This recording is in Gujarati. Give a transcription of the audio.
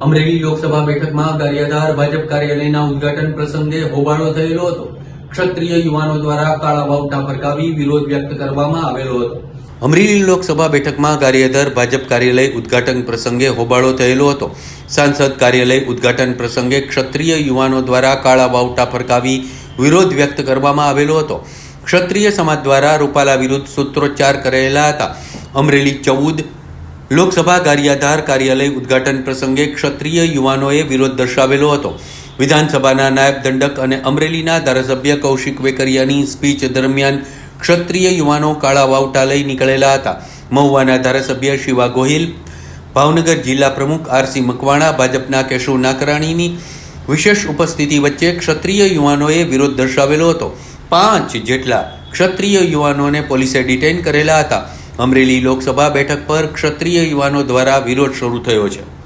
અમરેલી લોકસભા બેઠકમાં ગારિયાધાર ભાજપ કાર્યાલયના ઉદ્ઘાટન પ્રસંગે હોબાળો થયેલો હતો. ક્ષત્રિય યુવાનો દ્વારા કાળા વાવટા ફરકાવી વિરોધ વ્યક્ત કરવામાં આવેલો હતો. અમરેલી લોકસભા બેઠકમાં ગારિયાધાર ભાજપ કાર્યાલય ઉદ્ઘાટન પ્રસંગે હોબાળો થયેલો હતો. સાંસદ કાર્યાલય ઉદ્ઘાટન પ્રસંગે ક્ષત્રિય યુવાનો દ્વારા કાળા વાવટા ફરકાવી વિરોધ વ્યક્ત કરવામાં આવેલો હતો. ક્ષત્રિય સમાજ દ્વારા રૂપાલા વિરુદ્ધ સૂત્રોચ્ચાર કરેલા હતા. અમરેલી ચૌદ લોકસભા કાર્યાધાર કાર્યાલય ઉદ્ઘાટન પ્રસંગે ક્ષત્રિય યુવાનોએ વિરોધ દર્શાવેલો હતો. વિધાનસભાના નાયબ દંડક અને અમરેલીના ધારાસભ્ય કૌશિક વેકરિયાની સ્પીચ દરમિયાન ક્ષત્રિય યુવાનો કાળા વાવટા લઈ નીકળેલા હતા. મહુવાના ધારાસભ્ય શિવા ગોહિલ, ભાવનગર જિલ્લા પ્રમુખ આરસી મકવાણા, ભાજપના કેશવ નાકરાણીની વિશેષ ઉપસ્થિતિ વચ્ચે ક્ષત્રિય યુવાનોએ વિરોધ દર્શાવેલો હતો. પાંચ જેટલા ક્ષત્રિય યુવાનોને પોલીસે ડિટેઇન કરેલા હતા. અમરેલી લોકસભા બેઠક પર ક્ષત્રિય યુવાનો દ્વારા વિરોધ શરૂ થયો છે.